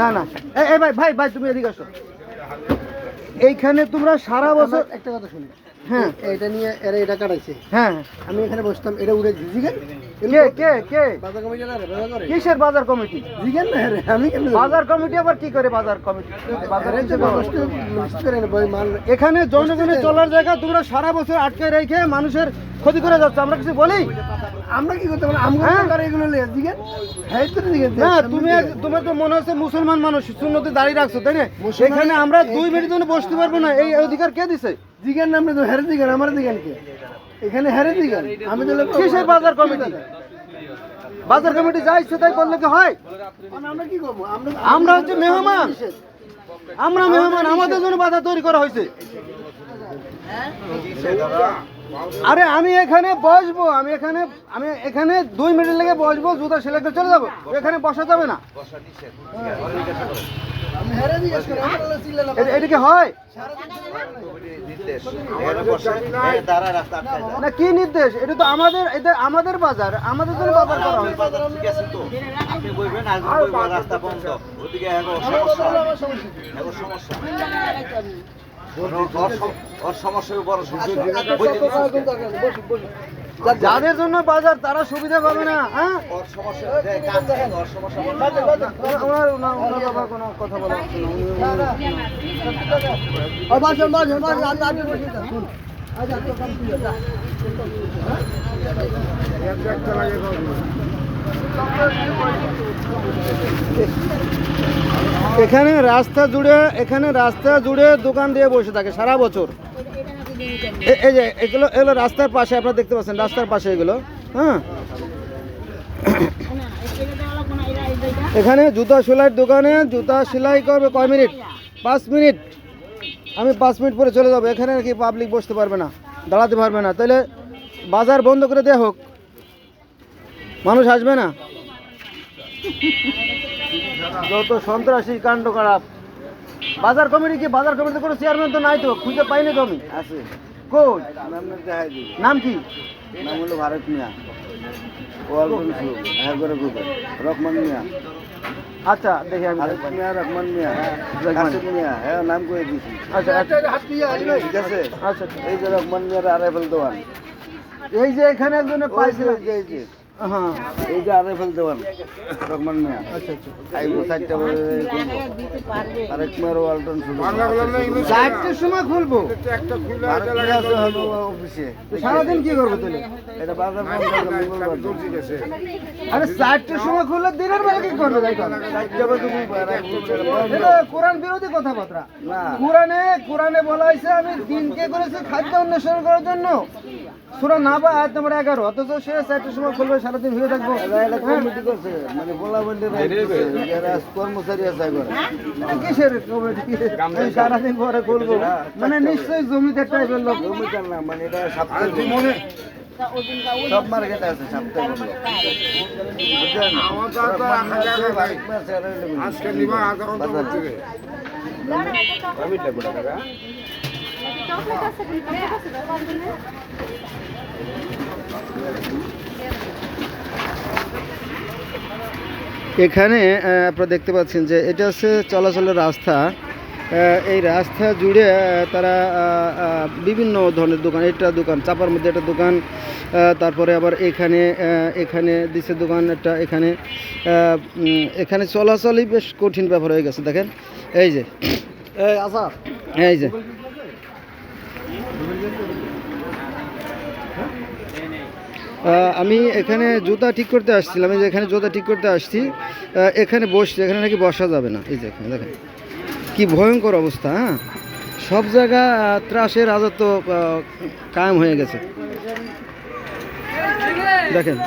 না না। এই ভাই ভাই ভাই, তুমি এদিকে আসো। এইখানে তোমরা সারা বছর একটা কথা শুনি। হ্যাঁ। এটা নিয়ে এরা এটা কাটাইছে। হ্যাঁ। আমি এখানে বসতাম এটা উড়ে জিগেন কে কে কে? বাজার কমিটি না রে, বাজার করে। কিসের বাজার কমিটি? জিগেন না রে আমি কেন বাজার কমিটি আবার কি করে বাজার কমিটি? বাজারে বাজারে যে বস্তু নষ্ট করে না বই মাল এখানে জনগণের চলার জায়গা তোমরা সারা বছর আটকে রেখে মানুষের ক্ষতি করে যাচ্ছে। আমরা কিছু বলি? আমরা কি করতে পারি আমরা হ্যাঁ? করে এগুলো লিয়ে জিগেন হ্যাঁ তো জিগেন না তুমি তোমার তো মনে হচ্ছে মুসলমান মানুষ শূন্যতে দাঁড়িয়ে রাখছো তাই না? এখানে আমরা দুই মিনিট জন্য বসতে পারব না। এই অধিকার কে দিছে? জিগেন নামে তো হেরে জিগেন আমার জিগেন কে? এখানে হেরে জিগেন। আমি তো কিসের বাজার কমিটি? বাজার কমিটি যা ইচ্ছে তাই করলে কি হয়? আমরা কি করব? আমরা আমরা হচ্ছে মেহমান। আমরা মেহমান আমাদের জন্য বাধা তৈরি করা হয়েছে। আরে আমি এখানে বসবো, আমি এখানে আমি এখানে দুই মিনিট লেগে বসবো, জুতা সেলাই করে চলে যাব। এখানে বসা যাবে না। এটা কি হয়। কি নির্দেশ? এটা তো আমাদের, এটা আমাদের বাজার, আমাদের জন্য বাজার করা হয়। রাস্তা বন্ধ। ওদিকে সমস্যা। যাদের জন্য বাজার তারা সুবিধা পাবে না হ্যাঁ। আমার কোনো কথা বলা। আচ্ছা। এখানে রাস্তা জুড়ে, এখানে রাস্তা জুড়ে দোকান দিয়ে বসে থাকে সারা বছর। এই যে, এগুলো এগুলো রাস্তার পাশে আপনারা দেখতে পাচ্ছেন, রাস্তার পাশে এগুলো। হ্যাঁ? এখানে জুতা সেলাইয়ের দোকানে, জুতা সেলাই করবে কয় মিনিট? পাঁচ মিনিট। আমি পাঁচ মিনিট পরে চলে যাব। এখানে নাকি পাবলিক বসতে পারবে না, দাঁড়াতে পারবে না। তাহলে বাজার বন্ধ করে দেওয়া হোক। মানুষ আসবে না। যত সন্ত্রাসী কাণ্ড খারাপ। বাজার কমিটি কি? বাজার কমিটিতে কোনো চেয়ারম্যান তো নাই তো? খুঁজে পাইনি তো আমি? আছে। কই? নাম কি? নাম হলো ভারত মিয়া। হ্যাঁ রহমান মিয়া। আচ্ছা দেখি আমি মিয়া রহমান মিয়া। রহমান। কাসিম মিয়া হ্যাঁ নাম করে দিয়েছি আচ্ছা আচ্ছা। ঠিক আছে? আচ্ছা এই যে রহমান মিয়ার আরেফেল দেওয়ান এই যে এখানে একজনে যে এই যে। হ্যাঁ এই যে দেওয়ান রহমান মিয়া আচ্ছা আচ্ছা। আইবো চারটা বাজে আরেক মিয়ার ওয়ালটন সুপ চারটের সময় খুলবো। আছে হলো অফিসে। সারাদিন কি করব এটা বাজার। আরে চারটের সময় খুললে দিনের বেলা কি করবে তাই চারটা বাজে খুলবো, আর এক বছর বন্ধ। এটা কোরআন বিরোধী কথাবার্তা। না। কোরআনে কোরআনে বলা হয়েছে আমি দিনকে করেছি খাদ্য অন্বেষণ করার জন্য। সুরা না বা আয়াত নম্বর এগারো। অথচ সে চারটের সময় খুলবে সারাদিন ভিড়ে থাকব। কমিটি করছে মানে বলা বন্ধে কর্মচারী আছে এখন কিসের কমিটি? সারাদিন পরে খুলবো। মানে নিশ্চয়ই জমিতে টাইপের লোক। না মানে এটা সাপ্তাহিক সব মার্কেটে আছে সাপ্তাহিক এখানে আপনারা দেখতে পাচ্ছেন যে এটা হচ্ছে চলাচলের রাস্তা। এই রাস্তা জুড়ে তারা বিভিন্ন ধরনের দোকান এটা দোকান চাপার মধ্যে একটা দোকান তারপরে আবার এখানে এখানে দিছে দোকান একটা এখানে এখানে চলাচলই বেশ কঠিন ব্যাপার হয়ে গেছে দেখেন। এই যে। এই আসা এই যে। আমি এখানে জুতা ঠিক করতে আসছিলাম, এই যে এখানে জুতা ঠিক করতে আসছি। এখানে বসছি, এখানে নাকি বসা যাবে না। এই যে এখানে, দেখেন। কি ভয়ঙ্কর অবস্থা হ্যাঁ? সব জায়গা ত্রাসের রাজত্ব কায়েম হয়ে গেছে। দেখেন।